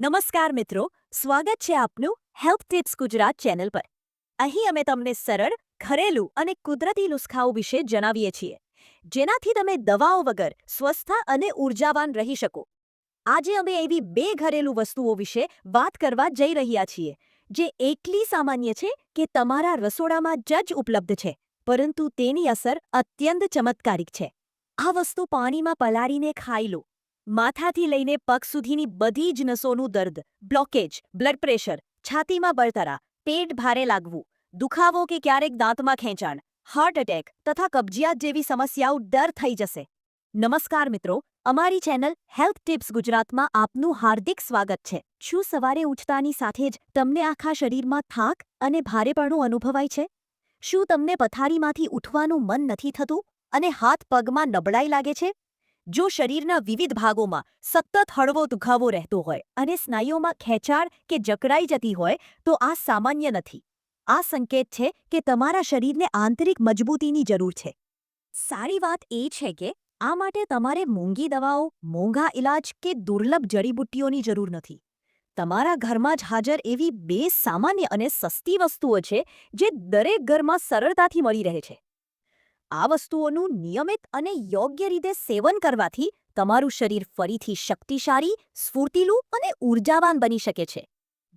નમસ્કાર મિત્રો, સ્વાગત છે આપનું હેલ્થ ટિપ્સ ગુજરાત ચેનલ પર. અહીં અમે તમને સરળ, ઘરેલું અને કુદરતી નુસ્ખાઓ વિશે જણાવીએ છીએ. જેનાથી તમે દવાઓ વગર સ્વસ્થ અને ઉર્જાવાન રહી શકો. આજે અમે એવી બે ઘરેલું વસ્તુઓ વિશે વાત કરવા જઈ રહ્યા છીએ, જે એટલી સામાન્ય છે કે તમારા રસોડામાં જ જ ઉપલબ્ધ છે, પરંતુ તેની અસર અત્યંત ચમત્કારિક છે. આ વસ્તુ પાણીમાં પલાળીને ખાઈ લો. માથાથી લઈને પગ સુધીની બધી જ નસોનું દર્દ બ્લોકેજ બ્લડ પ્રેશર છાતીમાં બળતરા, પેટ ભારે લાગવું, દુખાવો કે ક્યારેક દાંતમાં ખેંચાણ હાર્ટ એટેક તથા કબજિયાત જેવી સમસ્યાઓ ડર થઈ જશે. નમસ્કાર મિત્રો, અમારી ચેનલ હેલ્થ ટિપ્સ ગુજરાતમાં આપનું હાર્દિક સ્વાગત છે. શું સવારે ઉઠતાની સાથે જ તમને આખા શરીરમાં થાક અને ભારેપણું અનુભવાય છે? શું તમને પથારીમાંથી ઉઠવાનું મન નથી થતું અને હાથ પગમાં નબળાઈ લાગે છે? જો શરીરના વિવિધ ભાગોમાં સતત હળવો દુખાવો રહેતો હોય અને સ્નાયુઓમાં ખેંચાણ કે જકડાઈ જતી હોય, તો આ સામાન્ય નથી. આ સંકેત છે કે તમારા શરીરને આંતરિક મજબૂતીની જરૂર છે. સારી વાત એ છે કે આ માટે તમારે મોંઘી દવાઓ, મોંઘા ઇલાજ કે દુર્લભ જડીબુટ્ટીઓની જરૂર નથી. તમારા ઘરમાં જ હાજર એવી બે સામાન્ય અને સસ્તી વસ્તુઓ છે જે દરેક ઘરમાં સરળતાથી મળી રહે છે. આ વસ્તુઓનું નિયમિત અને યોગ્ય રીતે સેવન કરવાથી તમારું શરીર ફરીથી શક્તિશાળી, સ્ફૂર્તિલું અને ઉર્જાવાન બની શકે છે.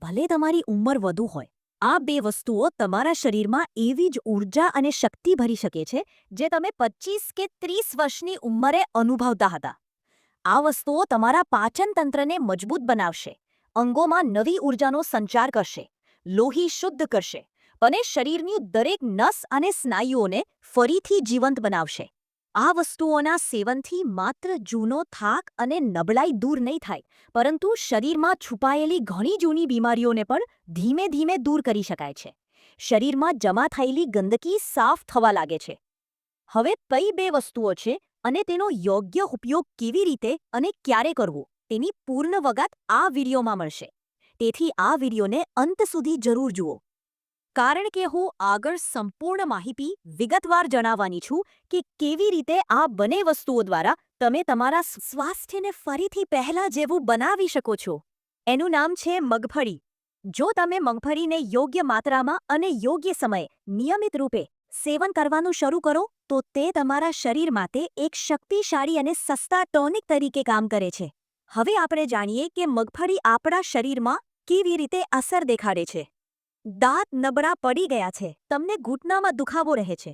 ભલે તમારી ઉંમર વધુ હોય, આ બે વસ્તુઓ તમારા શરીરમાં એવી જ ઊર્જા અને શક્તિ ભરી શકે છે, જે તમે પચીસ કે ત્રીસ વર્ષની ઉંમરે અનુભવતા હતા. આ વસ્તુઓ તમારા પાચનતંત્રને મજબૂત બનાવશે, અંગોમાં નવી ઉર્જાનો સંચાર કરશે, લોહી શુદ્ધ કરશે અને શરીરની દરેક નસ અને સ્નાયુઓને ફરીથી જીવંત બનાવશે. આ વસ્તુઓના સેવનથી માત્ર જૂનો થાક અને નબળાઈ દૂર નહીં થાય, પરંતુ શરીરમાં છુપાયેલી ઘણી જૂની બીમારીઓને પણ ધીમે ધીમે દૂર કરી શકાય છે. શરીરમાં જમા થયેલી ગંદકી સાફ થવા લાગે છે. હવે કઈ બે વસ્તુઓ છે અને તેનો યોગ્ય ઉપયોગ કેવી રીતે અને ક્યારે કરવો, તેની પૂર્ણ વગત આ વિડીયોમાં મળશે. તેથી આ વિડીયોને અંત સુધી જરૂર જુઓ. કારણ કે હું આગળ સંપૂર્ણ માહિતી વિગતવાર જણાવવાની છું કે કેવી રીતે આ બંને વસ્તુઓ દ્વારા તમે તમારા સ્વાસ્થ્યને ફરીથી પહેલા જેવું બનાવી શકો છો. એનું નામ છે મગફળી. જો તમે મગફળીને યોગ્ય માત્રામાં અને યોગ્ય સમયે નિયમિત રૂપે સેવન કરવાનું શરૂ કરો, તો તે તમારા શરીર માટે એક શક્તિશાળી અને સસ્તા ટોનિક તરીકે કામ કરે છે. હવે આપણે જાણીએ કે મગફળી આપણા શરીરમાં કેવી રીતે અસર દેખાડે છે. દાંત નબળા પડી ગયા છે. તમને ઘૂંટનામાં દુખાવો રહે છે.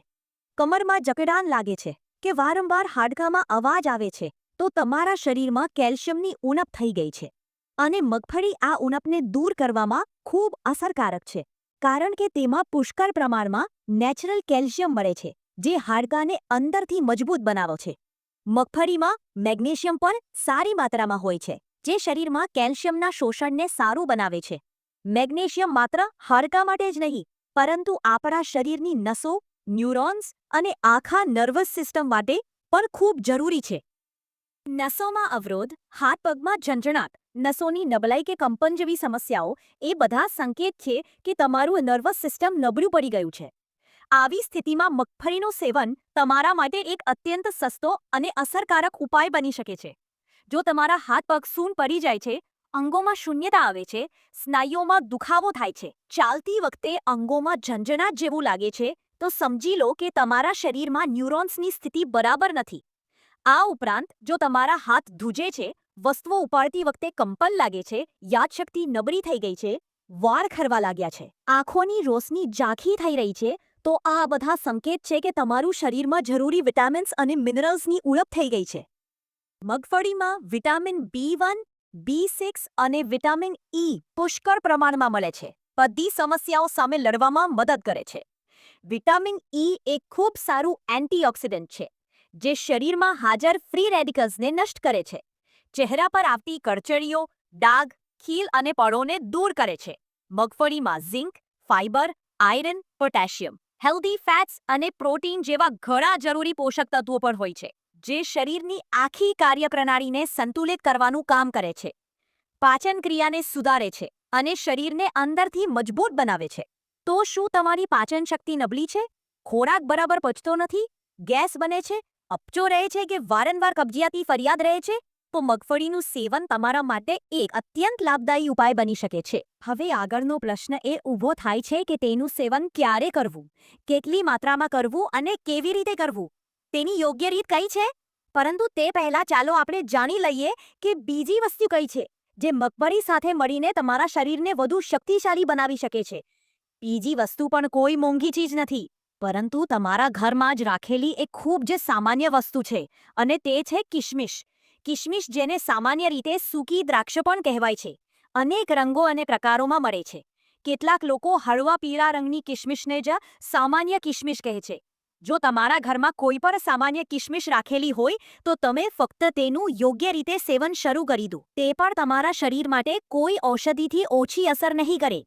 કમરમાં જકડાન લાગે છે કે વારંવાર હાડકામાં અવાજ આવે છે, તો તમારા શરીરમાં કેલ્શિયમની ઉણપ થઈ ગઈ છે. અને મગફળી આ ઉણપને દૂર કરવામાં ખૂબ અસરકારક છે, કારણ કે તેમાં પુષ્કળ પ્રમાણમાં નેચરલ કેલ્શિયમ મળે છે, જે હાડકાને અંદરથી મજબૂત બનાવો છે. મગફળીમાં મેગ્નેશિયમ પણ સારી માત્રામાં હોય છે, જે શરીરમાં કેલ્શિયમના શોષણને સારું બનાવે છે. મેગ્નેશિયમ માત્ર હાડકા માટે જ નહીં, પરંતુ આપણા શરીરની નસો, ન્યુરોન્સ અને આખા નર્વસ સિસ્ટમ માટે પણ ખૂબ જરૂરી છે. નસોમાં અવરોધ, હાથ પગમાં ઝંઝણાટ, નસોની નબળાઈ કે કંપન જેવી સમસ્યાઓ, એ બધા સંકેત છે કે તમારું નર્વસ સિસ્ટમ નબળું પડી ગયું છે. આવી સ્થિતિમાં મગફળીનું સેવન તમારા માટે એક અત્યંત સસ્તો અને અસરકારક ઉપાય બની શકે છે. જો તમારા હાથ પગ સૂન પડી જાય છે અંગોમાં શૂન્યતા આવે છે, સ્નાયુઓમાં દુખાવો થાય છે. ચાલતી વખતે અંગોમાં ઝંઝણાટ જેવું લાગે છે, તો સમજી લો કે તમારા શરીરમાં ન્યુરોન્સની સ્થિતિ બરાબર નથી. આ ઉપરાંત, જો તમારા હાથ ધ્રુજે છે, વસ્તુઓ ઉપાડતી વખતે કંપન લાગે છે, યાદશક્તિ નબળી થઈ ગઈ છે, વાળ ખરવા લાગ્યા છે, આંખોની રોશની ઝાંખી થઈ રહી છે, તો આ બધા સંકેત છે કે તમારું શરીરમાં જરૂરી વિટામિન્સ અને મિનરલ્સની ઉણપ થઈ ગઈ છે. મગફળીમાં vitamin B one B six અને વિટામિન ઈ પુષ્કળ પ્રમાણમાં મળે છે. બધી સમસ્યાઓ સામે લડવામાં મદદ કરે છે. વિટામિન ઈ એ ખૂબ સારું એન્ટીઓક્સિડન્ટ છે, જે શરીરમાં હાજર ફ્રી રેડિકલ્સને નષ્ટ કરે છે. ચહેરા પર આવતી કરચડીઓ, ડાઘ, ખીલ અને પળોને દૂર કરે છે. મગફળીમાં zinc fibre iron, potassium, healthy fats અને પ્રોટીન જેવા ઘણા જરૂરી પોષક તત્વો પણ હોય છે. જે શરીરની આખી કાર્યપ્રણાલીને સંતુલિત કરવાનું કામ કરે છે. પાચન ક્રિયાને સુધારે છે અને શરીરને અંદરથી મજબૂત બનાવે છે. તો શું તમારી પાચન શક્તિ નબળી છે? ખોરાક બરાબર પચતો નથી? ગેસ બને છે? અપચો રહે છે કે વારંવાર કબજિયાતી ફરિયાદ રહે છે? તો મગફળીનું સેવન તમારા માટે એક અત્યંત લાભદાયી ઉપાય બની શકે છે. હવે આગળનો પ્રશ્ન એ ઊભો થાય છે કે તેનું સેવન ક્યારે કરવું? કેટલી માત્રામાં કરવું અને કેવી રીતે કરવું? તેની યોગ્ય રીત કઈ છે? પરંતુ તે પહેલા ચાલો આપણે જાણી લઈએ કે બીજી વસ્તુ કઈ છે, જે મગફળી સાથે મળીને તમારા શરીરને વધુ શક્તિશાળી બનાવી શકે છે. બીજી વસ્તુ પણ કોઈ મોંઘી ચીજ નથી, પરંતુ તમારા ઘરમાં જ રાખેલી એક ખૂબ જ સામાન્ય વસ્તુ છે, અને તે છે કિશમિશ કિશમિશ જેને સામાન્ય રીતે સૂકી દ્રાક્ષ પણ કહેવાય છે, અનેક રંગો અને પ્રકારોમાં મળે છે. કેટલાક લોકો હળવા પીળા રંગની કિશમિશને જ સામાન્ય કિશમિશ કહે છે જો તમારા ઘરમાં કોઈ પણ સામાન્ય કિશમિશ રાખેલી હોય, તો તમે ફક્ત તેનું યોગ્ય રીતે સેવન શરૂ કરી દો. તે પણ તમારા શરીર માટે કોઈ ઔષધિથી ઓછી અસર નહીં કરે.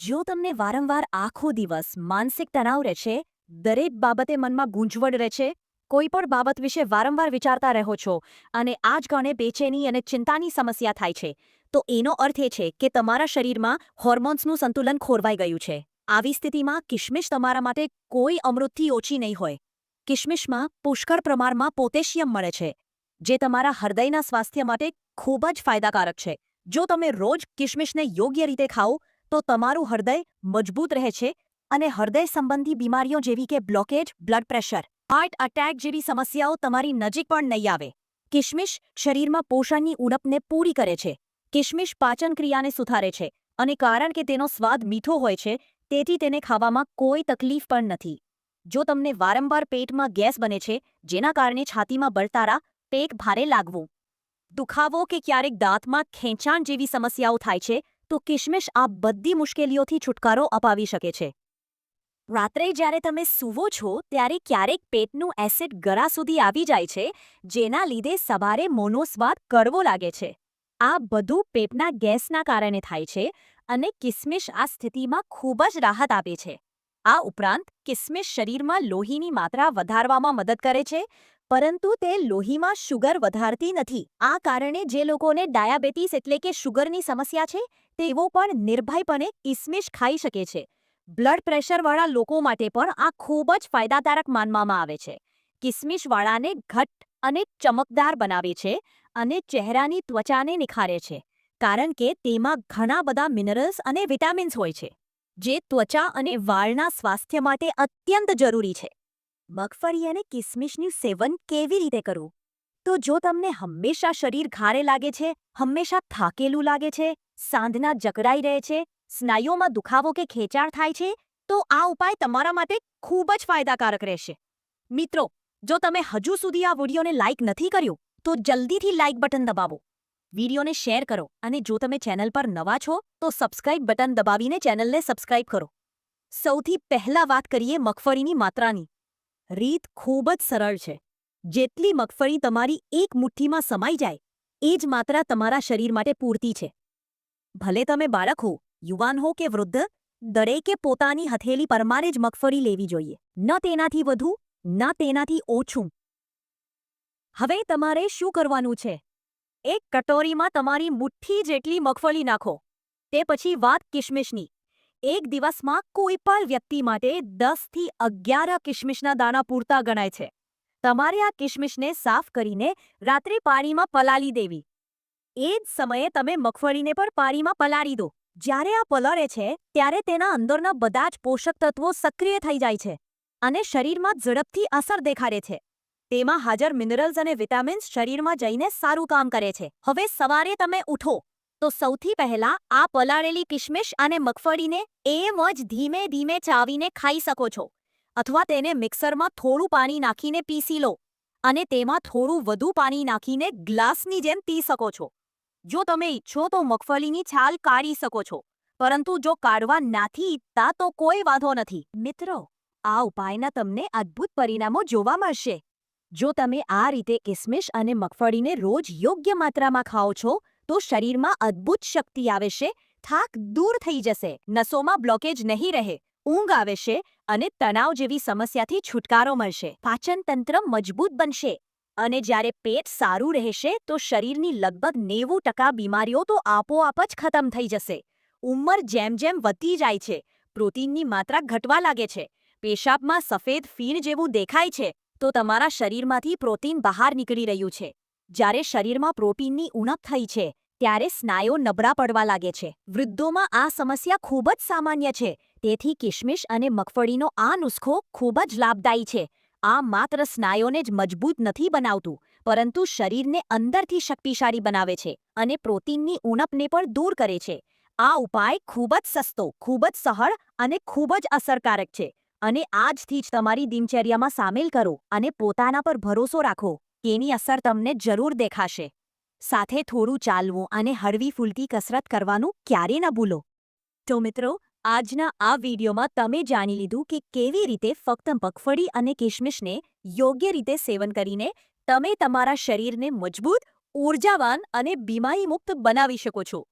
જો તમને વારંવાર આખો દિવસ માનસિક તણાવ રહે છે, દરેક બાબતે મનમાં ગૂંચવડ રહે છે, કોઈ પણ બાબત વિશે વારંવાર વિચારતા રહો છો અને આ જ ગણે બેચેની અને ચિંતાની સમસ્યા થાય છે, તો એનો અર્થ એ છે કે તમારા શરીરમાં હોર્મોન્સનું સંતુલન ખોરવાઈ ગયું છે. આવી સ્થિતિમાં કિશમિશ તમારા માટે કોઈ અમૃતથી ઓછી નહીં હોય. કિશમિશમાં પુષ્કળ પ્રમાણમાં પોટેશિયમ મળે છે, જે તમારા હૃદયના સ્વાસ્થ્ય માટે ખૂબ જ ફાયદાકારક છે. જો તમે રોજ કિશમિશને યોગ્ય રીતે ખાઓ, તો તમારું હૃદય મજબૂત રહે છે અને હૃદય સંબંધી બીમારીઓ જેવી કે blockage, blood pressure, heart attack જેવી સમસ્યાઓ તમારી નજીક પણ નહીં આવે. કિશમિશ શરીરમાં પોષણની ઉણપને પૂરી કરે છે. કિશમિશ પાચન ક્રિયાને સુધારે છે અને કારણ કે તેનો સ્વાદ મીઠો હોય છે તેથી તેને ખાવામાં કોઈ તકલીફ પણ નથી. જો તમને વારંવાર પેટમાં ગેસ બને છે, જેના કારણે છાતીમાં બળતારા, પેટ ભારે લાગવું, દુખાવો કે ક્યારેક દાંતમાં ખેંચાણ જેવી સમસ્યાઓ થાય છે, તો કિશમિશ આ બધી મુશ્કેલીઓથી છુટકારો અપાવી શકે છે. રાત્રે જ્યારે તમે સૂવો છો, ત્યારે ક્યારેક પેટનું એસિડ ગળા સુધી આવી જાય છે, જેના લીધે સવારે મોનો સ્વાદ કડવો લાગે છે. આ બધું પેટના ગેસના કારણે થાય છે અને કિસમિશ આ સ્થિતિમાં ખૂબ જ રાહત આપે છે. આ ઉપરાંત, કિસમિશ શરીરમાં લોહીની માત્રા વધારવામાં મદદ કરે છે, પરંતુ તે લોહીમાં શુગર વધારતી નથી. આ કારણે જે લોકોને ડાયાબિટીસ એટલે કે શુગરની સમસ્યા છે, તેઓ પણ નિર્ભયપણે કિસમિશ ખાઈ શકે છે. બ્લડ પ્રેશરવાળા લોકો માટે પણ આ ખૂબ જ ફાયદાકારક માનવામાં આવે છે. કિસમિશવાળાને ઘટ્ટ અને ચમકદાર બનાવે છે અને ચહેરાની ત્વચાને નિખારે છે. કારણ કે તેમાં ઘણા બધા મિનરલ્સ અને વિટામિન્સ હોય છે, જે ત્વચા અને વાળના સ્વાસ્થ્ય માટે અત્યંત જરૂરી છે. મગફળી અને કિસમિશનું સેવન કેવી રીતે કરવું? તો જો તમને હંમેશા શરીર ઘારે લાગે છે, હંમેશા થાકેલું લાગે છે, સાંધના જકડાઈ રહે છે, સ્નાયુઓમાં દુખાવો કે ખેંચાણ થાય છે, તો આ ઉપાય તમારા માટે ખૂબ જ ફાયદાકારક રહેશે. મિત્રો, જો તમે હજુ સુધી આ વિડીયોને લાઇક નથી કર્યો, તો જલ્દીથી લાઇક બટન દબાવો. વિડીયોને શેર કરો અને જો તમે ચેનલ પર નવા છો, તો સબસ્ક્રાઇબ બટન દબાવીને ચેનલને સબસ્ક્રાઇબ કરો. સૌથી પહેલા વાત કરીએ મગફળીની માત્રાની. રીત ખૂબ જ સરળ છે. જેટલી મગફળી તમારી એક મુઠ્ઠીમાં સમાઈ જાય, એ જ માત્રા તમારા શરીર માટે પૂરતી છે. ભલે તમે બાળક હો, યુવાન હો કે વૃદ્ધ, દરેકે પોતાની હથેલી પરમારે જ મગફળી લેવી જોઈએ. ન તેનાથી વધુ, ન તેનાથી ઓછું. હવે તમારે શું કરવાનું છે? એક કટોરીમાં તમારી મુઠ્ઠી જેટલી મગફળી નાખો. તે પછી વાત કિશમિશની એક દિવસમાં કોઈ પણ વ્યક્તિ માટે દસથી અગિયાર કિશમિશના દાણા પૂરતા ગણાય છે. તમારે આ કિશમિશને સાફ કરીને રાત્રે પાણીમાં પલાળી દેવી. એ જ સમયે તમે મગફળીને પણ પાણીમાં પલાળી દો. જ્યારે આ પલળે છે, ત્યારે તેના અંદરના બધા જ પોષક તત્વો સક્રિય થઈ જાય છે અને શરીરમાં ઝડપથી અસર દેખાડે છે. તેમાં હાજર મિનરલ્સ અને વિટામિન્સ શરીરમાં જઈને સારું કામ કરે છે. હવે સવારે તમે ઉઠો. તો સૌથી પહેલા આ પલાળેલી કિશમિશ અને મગફળીને એમ જ ધીમે ધીમે ચાવીને ખાઈ શકો છો. અથવા તેને મિક્સરમાં થોડું પાણી નાખીને પીસી લો. અને તેમાં થોડું વધુ પાણી નાખીને ગ્લાસની જેમ પી શકો છો. જો તમે ઈચ્છો તો મગફળીની છાલ કાઢી શકો છો. પરંતુ જો કાઢવા નથી ઈચ્છતા તો કોઈ વાંધો નથી. મિત્રો, આ ઉપાયના તમને અદ્ભુત પરિણામો જોવા મળશે. જો તમે આ રીતે કિસમિશ અને મગફળીને રોજ યોગ્ય માત્રામાં ખાઓ છો, તો શરીરમાં અદ્ભુત શક્તિ આવશે થાક દૂર થઈ જશે, નસોમાં બ્લોકેજ નહીં રહે, ઊંઘ આવશે અને તણાવ જેવી સમસ્યાથી છુટકારો મળશે. પાચન તંત્ર મજબૂત બનશે અને જ્યારે પેટ સારું રહેશે, તો શરીરની લગભગ નેવું ટકા બીમારીઓ તો આપોઆપ જ ખતમ થઈ જશે. ઉંમર જેમ જેમ વધતી જાય છે, પ્રોટીનની માત્રા ઘટવા લાગે છે, પેશાબમાં સફેદ ફીણ જેવું દેખાય છે. તો તમારા શરીરમાંથી પ્રોટીન બહાર નીકળી રહ્યું છે. જ્યારે શરીરમાં પ્રોટીનની ઉણપ થઈ છે, ત્યારે સ્નાયુઓ નબળા પડવા લાગે છે. વૃદ્ધોમાં આ સમસ્યા ખૂબ જ સામાન્ય છે, તેથી કિશમિશ અને મગફળીનો આ નુસ્ખો ખૂબ જ લાભદાયી છે. આ માત્ર સ્નાયુઓને જ મજબૂત નથી બનાવતું, પરંતુ શરીરને અંદરથી શક્તિશાળી બનાવે છે અને પ્રોટીનની ઉણપને પણ દૂર કરે છે. આ ઉપાય ખૂબ જ સસ્તો, ખૂબ જ સહળ અને ખૂબ જ અસરકારક છે. અને આજથી જ તમારી દિનચર્યામાં સામેલ કરો અને પોતાના પર ભરોસો રાખો તેની અસર તમને જરૂર દેખાશે. સાથે થોડું ચાલવું અને હળવી ફૂલતી કસરત કરવાનું ક્યારે ન ભૂલો. તો મિત્રો, આજના આ વિડીયોમાં તમે જાણી લીધું કે કેવી રીતે ફક્ત મગફળી અને કિશમિશને યોગ્ય રીતે સેવન કરીને તમે તમારા શરીરને મજબૂત ઊર્જાવાન અને બીમારીમુક્ત બનાવી શકો છો.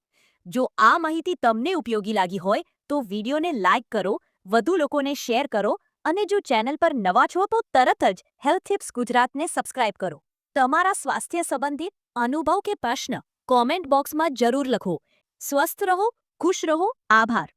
જો આ માહિતી તમને ઉપયોગી લાગી હોય, તો વિડીયોને લાઇક કરો વધુ લોકોને શેર કરો અને જો ચેનલ પર નવા છો તો તરત જ હેલ્થ ટિપ્સ ગુજરાતને સબસ્ક્રાઇબ કરો. તમારા સ્વાસ્થ્ય સંબંધિત અનુભવ કે પ્રશ્ન કોમેન્ટ બોક્સમાં જરૂર લખો. સ્વસ્થ રહો, ખુશ રહો. આભાર.